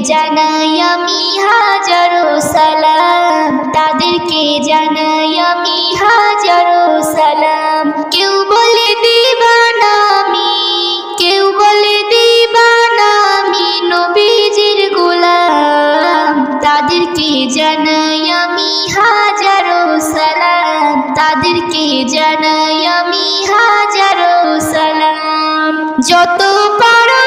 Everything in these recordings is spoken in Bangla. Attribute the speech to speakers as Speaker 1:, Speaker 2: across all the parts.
Speaker 1: জানাই আমি হাজারো সালাম। তাদেরকে জানাই আমি হাজারো সালাম। কেউ বলে দিবানা কেউ বলে দিবানা নবীজির গোলাম। তাদেরকে জানাই আমি হাজারো সালাম। তাদেরকে জানাই আমি হাজারো সালাম। যত পারো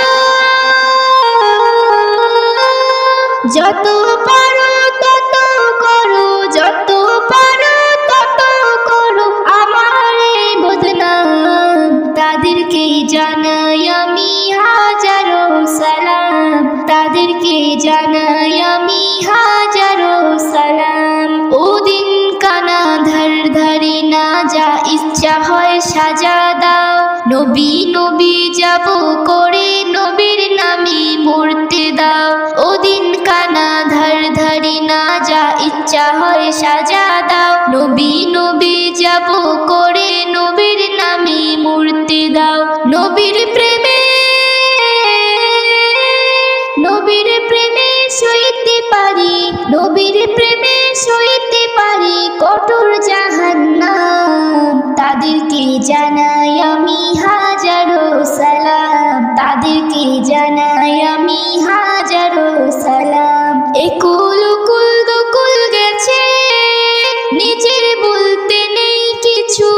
Speaker 1: যত পারো তত করো, যত পারো তত করো, আমার বদনাম তাদেরকে জানাই আমি হাজারো সালাম। তাদেরকে জানাই আমি হাজারো সালাম। ওদিন কানা ধর ধরে না যা ইচ্ছা হয় সাজা দাও। নবী নবী যাব করে নবীর নামে মরতে দাও। ওদিন না যা ইচ্ছা হয় সাজা দাও। নবী নবী, যাব করে নবীর নামে মূর্তি দাও। নবীর প্রেমে নবীর প্রেমে সইতে পারি। নবীর প্রেমে সইতে পারি কঠোর জাহান্নাম। তাদেরকে জানাই আমি হাজারো সালাম। তাদেরকে জানাই আমি হাজারো সালাম। দকুল গেছে, নিজের বলতে নেই কিছু।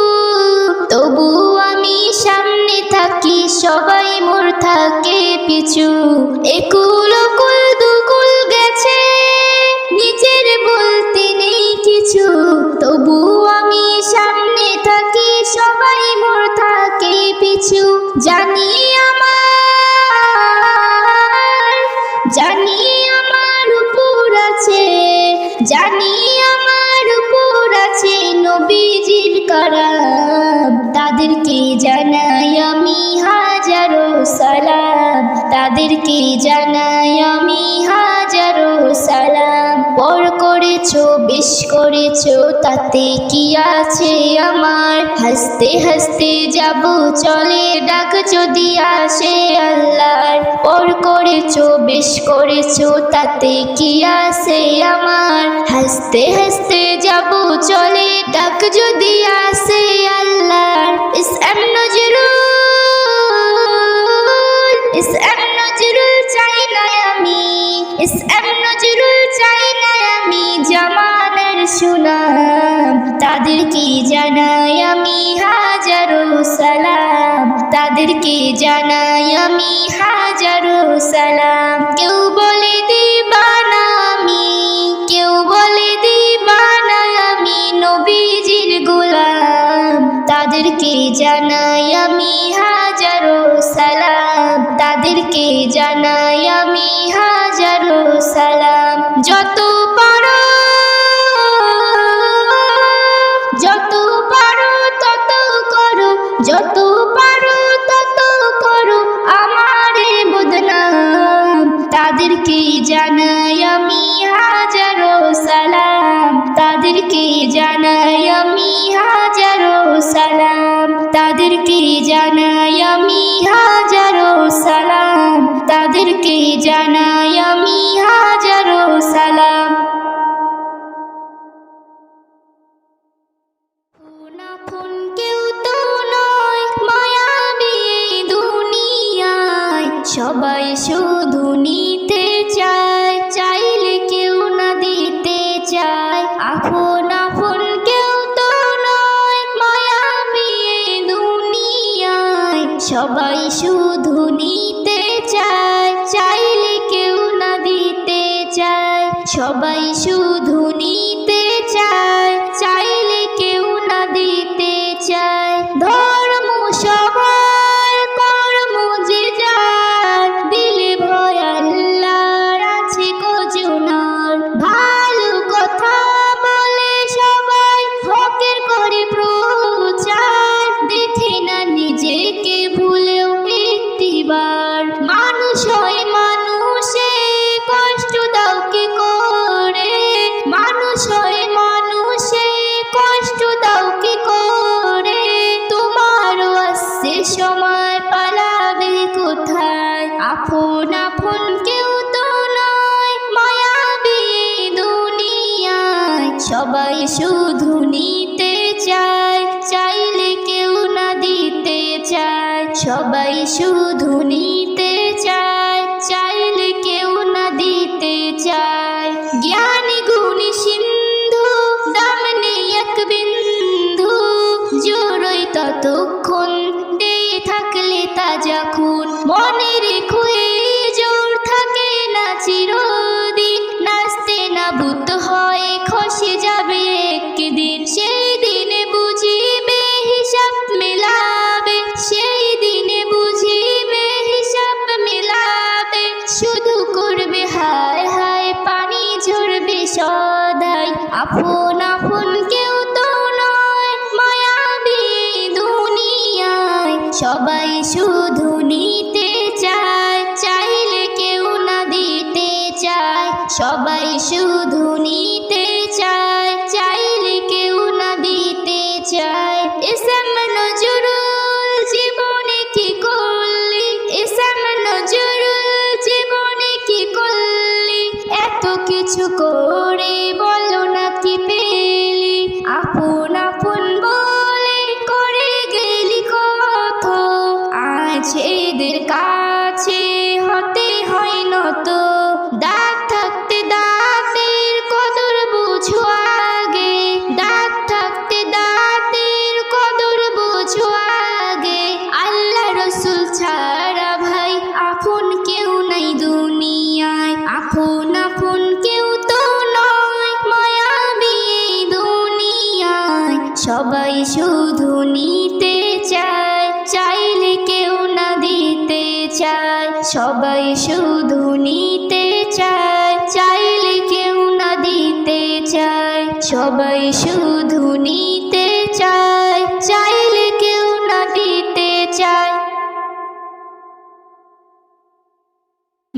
Speaker 1: তবু আমি সামনে থাকি, সবাই মোর থাকে পিছু। একুল কুল তাদেরকে জানাই? আমি হাজারো সালাম। পর করেছ, বেশ করেছ, তাতে কি আছে আমার? হাসতে হাসতে যাব, চলে ডাক যদি আসে আল্লাহর। পর করেছ, বেশ করেছ, তাতে কি আছে আমার? হাসতে হাসতে যাব, চলে ডাক যদি আসে আল্লাহর। ইস ইস এম নজরুল চাই না আমি জামানের সুনাম। তাদেরকে জানাই আমি হাজারো সালাম। তাদেরকে জানাই আমি হাজারো সালাম। কেউ বলে দিবানা আমি, কেউ বলে দিবানা আমি নবীজির গোলাম। তাদেরকে জানাই আমি হাজারো সালাম। তাদেরকে জানাই সালাম। যত পারো যত পারো তত করো, যত পারো তত করো, আমার বদনাম। তাদেরকে জানাই আমি হাজারো সালাম। তাদেরকে জানাই আমি হাজারো সালাম। তাদেরকে জানাই আমি হাজারো সালাম। তাদেরকে জানাই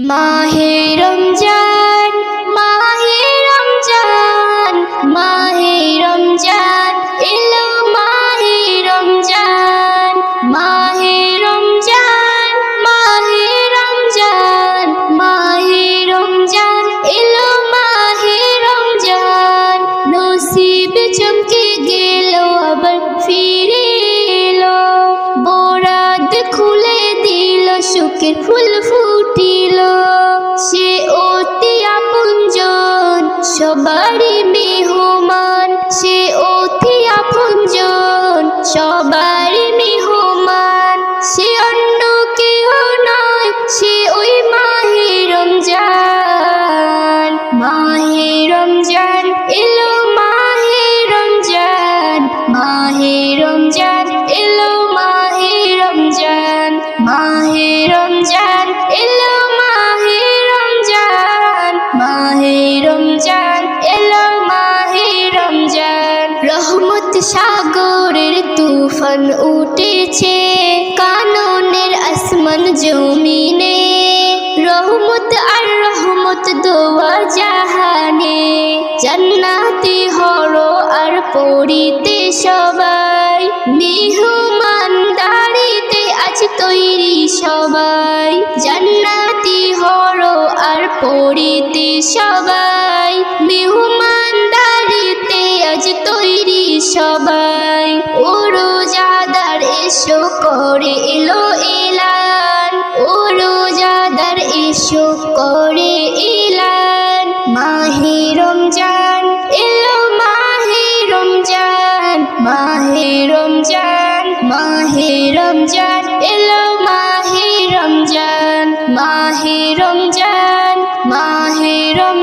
Speaker 1: my যখন উঠেছে, কাননের আসমান জমিনে। রহমত আর রহমত দোয়া জাহানে। জান্নাতি হর আর পড়িতে সবাই মেহমানদারিতে আজ তৈরি সবাই। জান্নাতি হর আর পড়িতে সবাই মেহমানদারিতে আজ তৈরি সবাই। ওরো এলো করে এলো এলান, ও রোজাদার এসো করে এলান। মাহে রমজান, এলো মাহে রমজান মাহে রমজান মাহে রমজান, এলো মাহে রমজান মাহে রমজান মাহে রমজান।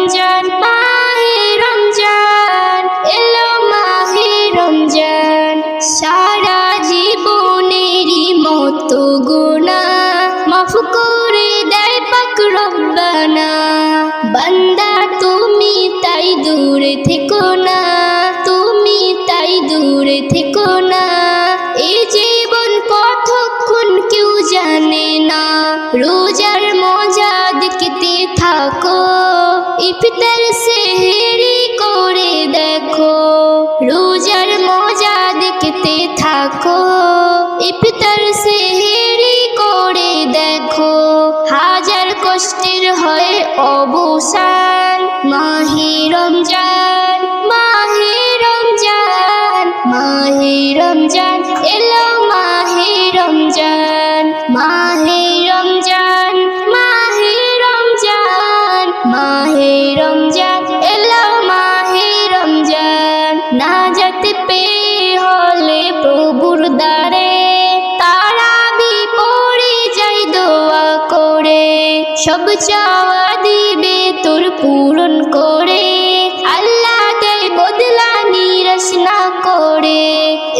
Speaker 1: কৌশল মাহি রমজান মাহি রমজান মাহি রমজান, এলো মাহি রমজান মাহি রমজান মাহি রমজান মাহি রমজান, এলো মাহি রমজান। না যেতে পে হলে প্রভুর দ্বারে তারা বিপড়ে যাই দোয়া করে। সব পূরণ করে আল্লাহ দেয় বদলা নিরাশ না করে।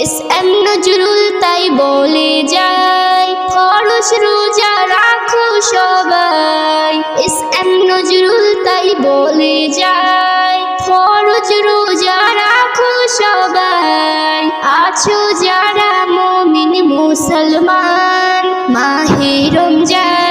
Speaker 1: ইস এম নজরুল তাই বলে যায় খরচ রোজা রাখো সবাই। ইস এম নজরুল তাই বলে যায়, ফরজ রোজা রাখো সবাই। আছো যারা মমিন মুসলমান, মাহে রমজান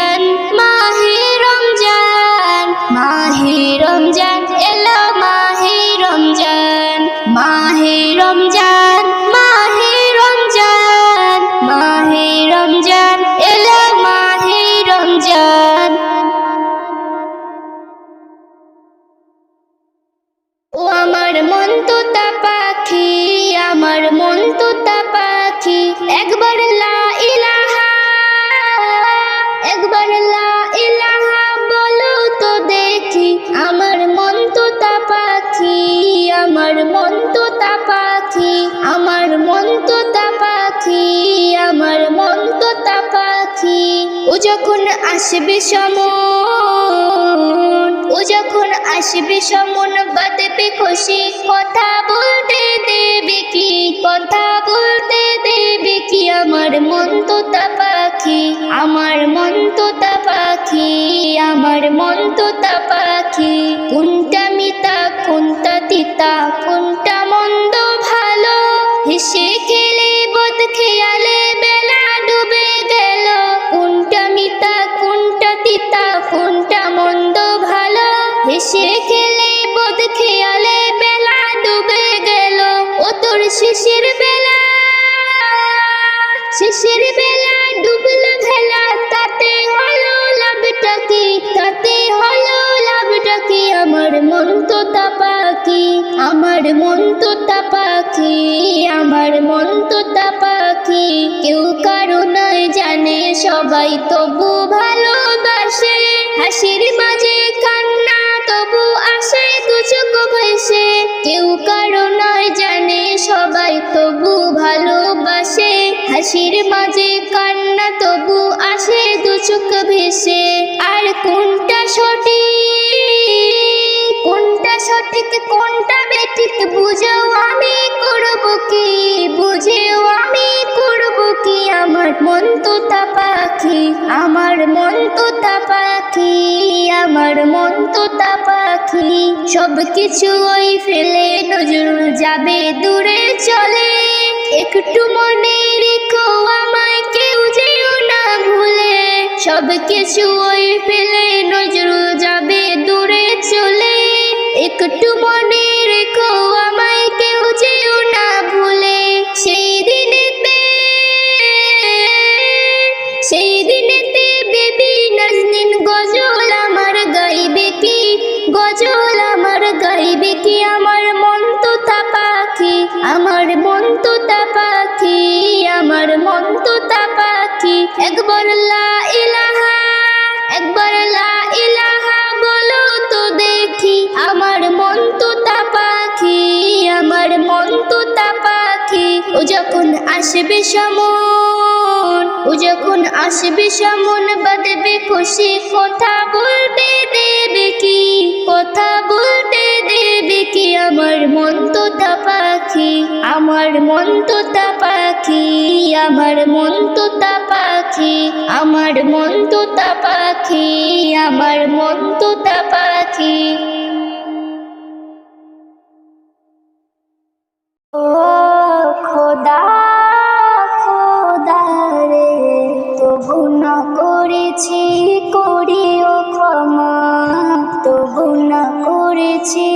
Speaker 1: হেসে খেলে বোধ খেয়ালে বেলা ডুবে গেল। কোনটা মিতা, কোনটা তিতা, কোনটা মন্দ ভালো? হেসে খেলে বোধ খেয়ালে বেলা ডুবে গেল। ও তোর শেষের বেলা। শেষের বেলা ডুবলো ভেলা তাতে হলো লাভটা কি? তাতে হলো লাভটা কি? আমার মন তো পাখি আমার মন তো পাখি, আমার মন তো পাখি। কেউ কারও নয় জানে, সবাই তবু ভালোবাসে। হাসির মাঝে কান্না, তবু আসে দু চোখ ভেসে। কেউ কারও নয় জানে, সবাই তবু ভালোবাসে। হাসির মাঝে কান্না, তবু আসে দু চোখ ভেসে। মন তো পাখি, আমার মন তো পাখি, আমার মন তো পাখি। সব কিছু ওই ফেলে নজর যাবে দূরে চলে। একটু মনে রেখো আমায় কেউ যেও না ভুলে। সব কিছু ওই ফেলে নজর যাবে দূরে চলে। একটু মনে রেখো গজল আমার গাইবে কি? আমার মন তো পাখি, আমার মন তো পাখি, আমার মন তো পাখি। একবার লা ইলাহা, একবার লা ইলাহা বলো তো দেখি। আমার মন তো পাখি, আমার মন তো পাখি। ও যখন আসবে সমন, ও যখন আসবে সমন বাদবে খুশি, কথা বলতে দেবে কি? কথা বলতে দেবে কি? আমার মন তো পাখি, আমার মন তো পাখি, আমার মন তো পাখি, আমার মন তো পাখি, আমার মন তো পাখি খোদা খোদা রে, তবু না করেছি করেছি।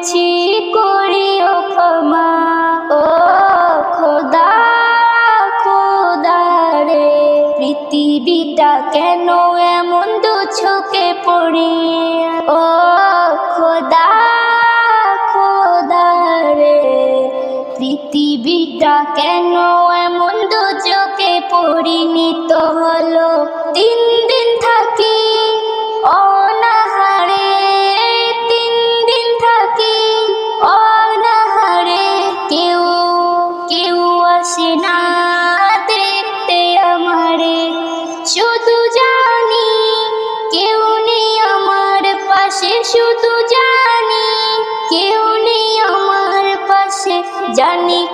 Speaker 1: করেছি করিও ক্ষমা। ও খোদা খোদা রে পৃথিবীটা কেন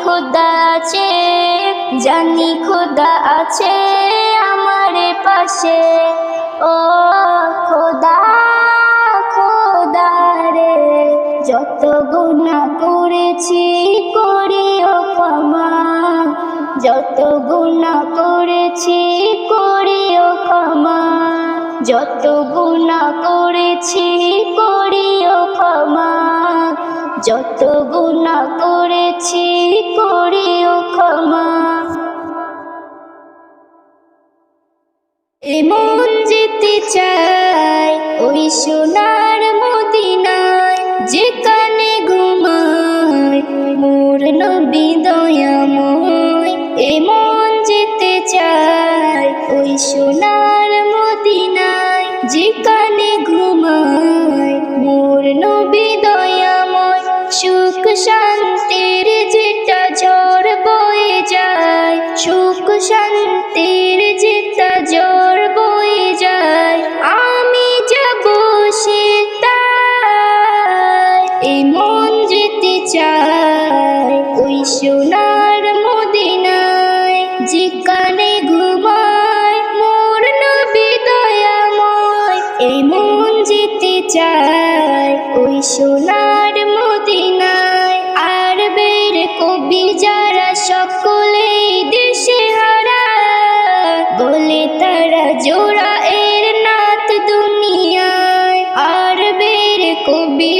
Speaker 1: খোদা আছে, জানি খোদা আছে আমার পাশে। ও খোদা খোদারে যত গুণা করেছি করিও ক্ষমা। যত গুণা করেছি করিও ক্ষমা। যত গুণা করেছি করিও ক্ষমা। যত গুণা করেছি করিও ক্ষমা। এমন যেতে চাই ওই সোনার মদিনায় যেখানে ঘুমায়, মোর নবী দয়াময়। এমন যেতে চাই ওই সোনার শান্তির যেটা ঝড় বয়ে যায় সুখ শান্তির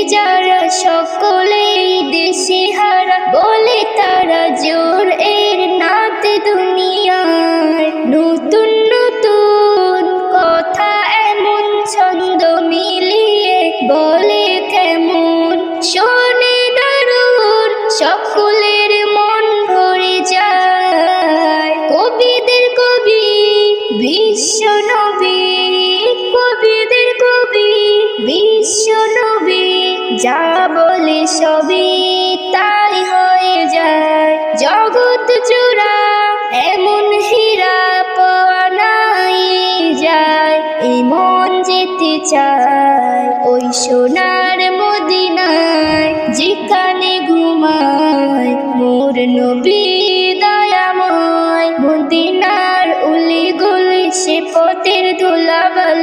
Speaker 1: যারা সকলেই দেশে হারা বলে তারা জোর এ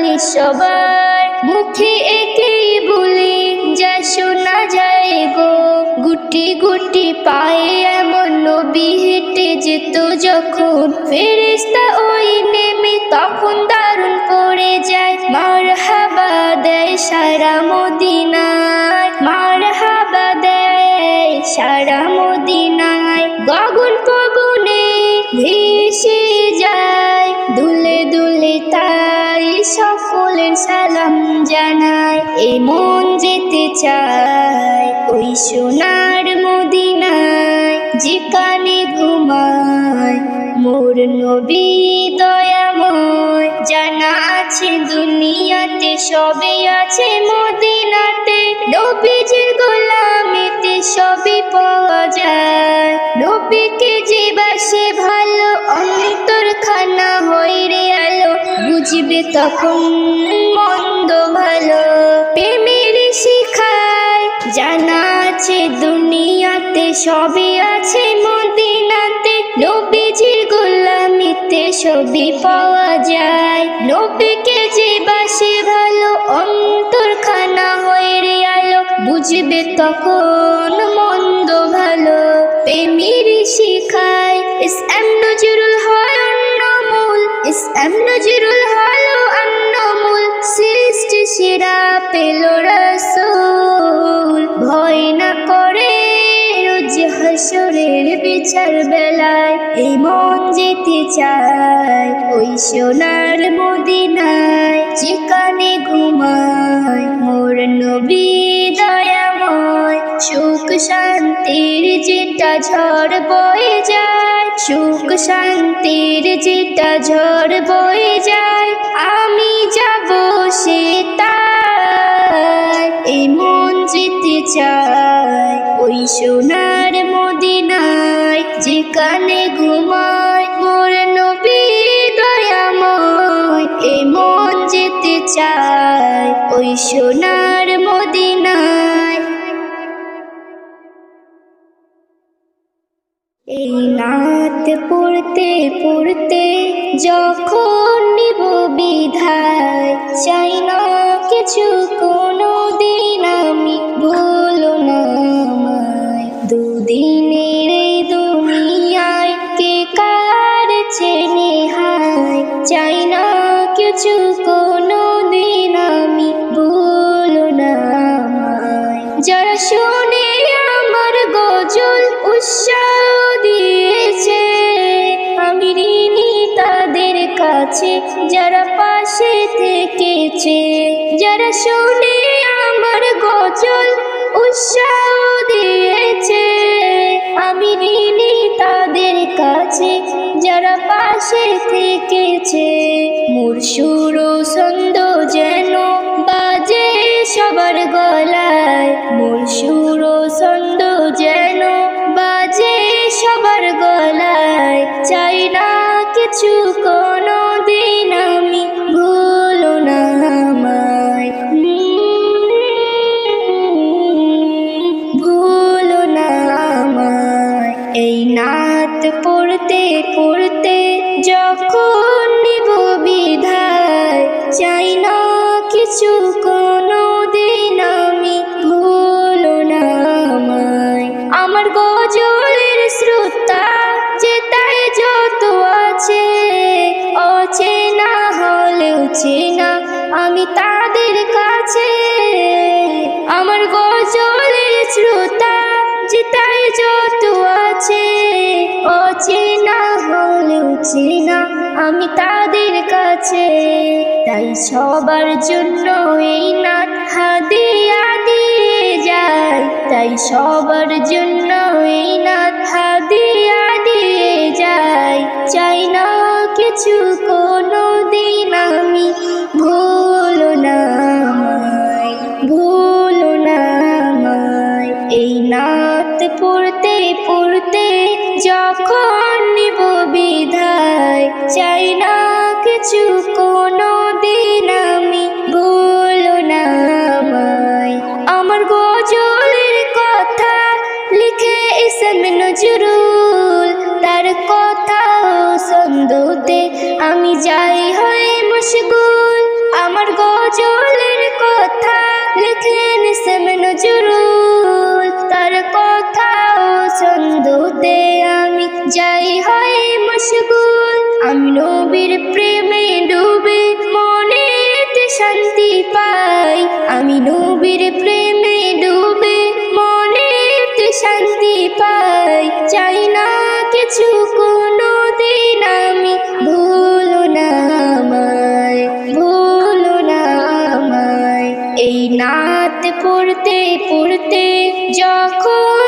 Speaker 1: বলি সবার মুখে একেই বলি, যা শোনা যায় গো। গুটি গুটি পায়ে এমন নবী হেঁটে যেত যখন। ফেরিস্তা ওই নেমে তখন দারুণ পড়ে যায়। মার হাবা দেয় সারা মদিনায় মার হাবা দেয় সারা মদিনায়। গগন বলেন সালাম জানাই, এই মন যেতে চায় ওই সোনার মদিনায়, যেখানে ঘুমায় মোর নবী দয়াময়। জানা আছে দুনিয়াতে সবে আছে মদিনাতে, নবীজির গোলামিতে সবে পাওয়া যায়। নবীকে যে বাসে ভালো তখন মন্দ ভালো প্রেমের শিখায় জানা আছে, দুনিয়াতে সবই আছে, মদিনাতে নবীজির গোলামিতে সবই পাওয়া যায়। নবীকে যে বাসে ভালো অন্তর খানা হয়ে রে আলো বুঝবে তখন মন্দ ভালো। প্রেমের বিচার বেলায় এই মন যেতে চায়। ওই সোনার মদিনায় যেখানে ঘুমায়, মোর নবী দয়াময়। সুখ শান্তির যেটা ঝড় বয়ে যায়, সুখ শান্তির যেটা ঝড় বয়ে যায়, আমি যাব সে তাই এই মন চায় ওই সোনার মদিনায় যেখানে ঘুমায়, মোর নবী দয়াময় এই মন যেতে চায়। ওই সোনার মদিনায়। এই নাত পড়তে পড়তে যখন নিব বিধায়, চাই না কিছু কোনো দিন আমি। দুদিনের এই দুনিয়ায় কে কার চেনে হায়? চাই না কিছু কোনো দিন আমি ভুলো না যারা শুনে আমার গজল উৎসাহ দিয়েছে, আমি ঋণী তাদের কাছে। যারা পাশে থেকেছে, যারা শুনে আমার গজল উৎসাহ দিয়েছে আমি ঋণী তাদের কাছে, যারা পাশে থেকেছে। মোর সুর ছন্দ যেন বাজে সবার গলায়। মোর সুর ছন্দ যেন বাজে সবার গলায়। চাই না কিছু কোনো দিন কিছু কোনো দিন আমি ভুলো না আমার গজলের শ্রোতা যে তাই যত আছে, অচেনা হলেও চেনা আমি তাদের কাছে। আমার গজলের শ্রোতা যে তাই যত আছে, অচেনা হলেও চেনা আমি তাদের কাছে তাই সবার জন্য এই নাট হাদিয়া দিয়ে যায়। তাই সবার জন্য এই নাট হাদিয়া দিয়ে যায়। চাই না কিছু কোনো দিন আমি ভুলো না ভুল না এই নাত পড়তে পড়তে যখন নিব বিধায়, চাই না কোনো দিন আমি আমার গজলের কথা লিখে তার কথা সন্দতে আমি যাই হয় মশগুল। নবীর প্রেমে ডুবে মনেতে শান্তি পাই। চাই না কিছু কোনো দিন আমি, ভুল না আমায়, ভুল না আমায়। এই নাত পড়তে পড়তে যখন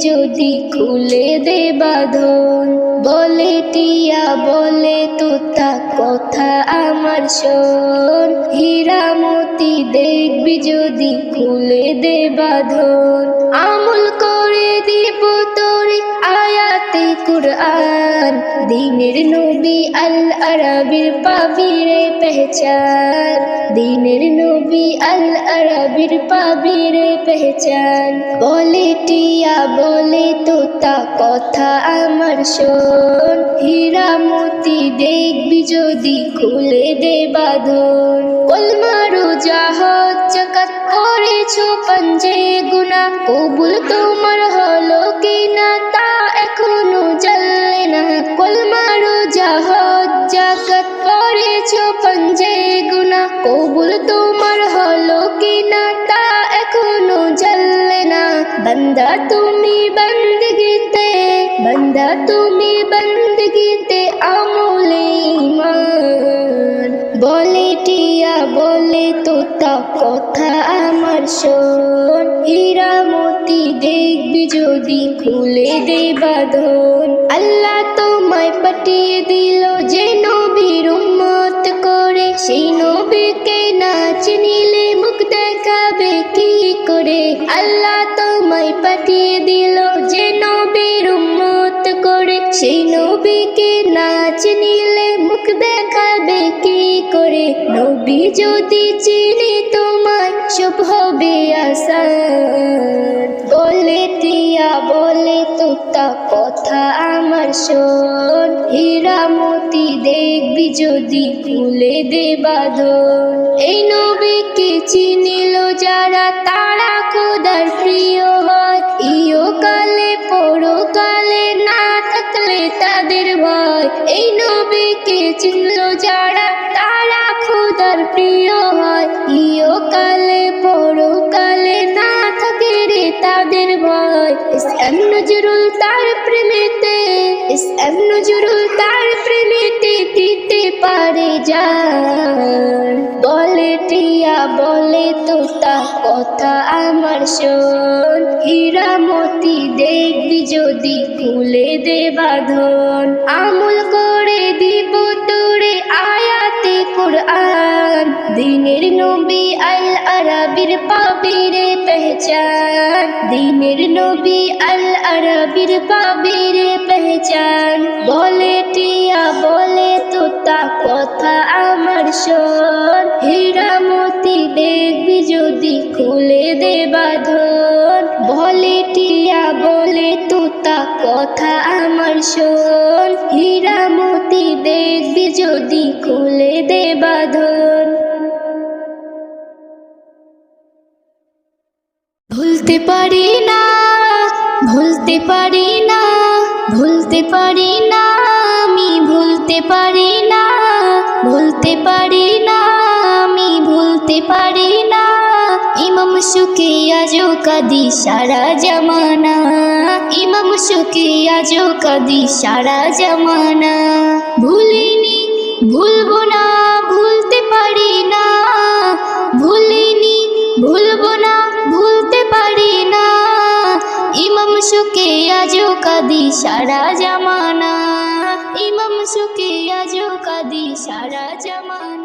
Speaker 1: যদি খুলে দে বাঁধন, বলে টিয়া বলে তোতা, কথা আমার শোন। হীরামতি দেখবি যদি খুলে দে বাঁধন, আমল করে দিনের নবী আল আরবির পাবিরে পেহচান। দিনের নবী আল আরবির পাবিরে পেহচান। বলে টিয়া, বলে তোতা, কথা আমার শোন। হীরা মতি দেখবি যদি খুলে দে বাঁধন। কলমারু জাহাজ, জাকাত করেছ পঞ্জে গুনা কবুল তোমার হলো কিনা কবুল তোমার হলো কিনা তা এখনও জানলে না। বন্দা তুমি বন্দগিতে, বন্দা তুমি বন্দগিতে আমলে ইমান বলে টিয়া, বলে তোতা, কথা আমার শোন। হীরা মতি দেখবি যদি, খুলে দে বাঁধন। আল্লাহ তোমায় পাঠিয়ে দিল যে নবীর সেই নবীকে নাচ নিলে মুখ দেখাবে কি করে? আল্লাহ তোমায় পাঠিয়ে দিল যে নবীর উম্মত করে। সেই নবীকে নাচ নিলে মুখ দেখাবে কি করে? নবী যদি চিনি তোমায় সব হবে আসান বলে টিয়া বলে তোতা কথা আমার শোন। হীরা মতি দেখবি যদি খুলে দে বাঁধন। এই নবীকে চিনিল যারা, তারা খোদার প্রিয় হয়। ইয় কালে পরকালে না থাকলে তাদের ভয়। এই নবীকে চিনল যারা, তারা খোদার প্রিয় ভয় ইসলাম নজরুল তার প্রেমেতে ইসলাম নজরুল তার প্রেমেতে দিতে পারে যান বলে টিয়া বলে তোতা কথা আমার শোন হীরা মতি দেখবি যদি খুলে দে বাঁধন আমল করে দিব তোরে আয়াতে কোরআন, দিনের নবী আল আরবির পাবিরে পেহচান। দিনের নবী আল আরবির পাবিরে পেহচান। বলে টিয়া, বলে তোতা কথা আমার শোন। হীরা মতি দেখবি যদি খুলে দে বাঁধন। বলে টিয়া, বলে তোতা কথা আমার শোন। হীরা মতি দেখবি যদি খুলে দে বাঁধন। ভুলতে পারি না, ভুলতে পারি না, ভুলতে পারি না, আমি ভুলতে পারি না, ভুলতে পারি না। সুখে আজো কাদি সারা জামানা। ইমাম সুখে আজো কাদি সারা জামানা। ভুলিনি, ভুলবো না, ভুলতে পারি না। ভুলিনি, ভুলবো না, ভুলতে পারি না। ইমাম সুখে আজো কাদি সারা জামানা। ইমাম সুখে আজো কাদি সারা জামানা।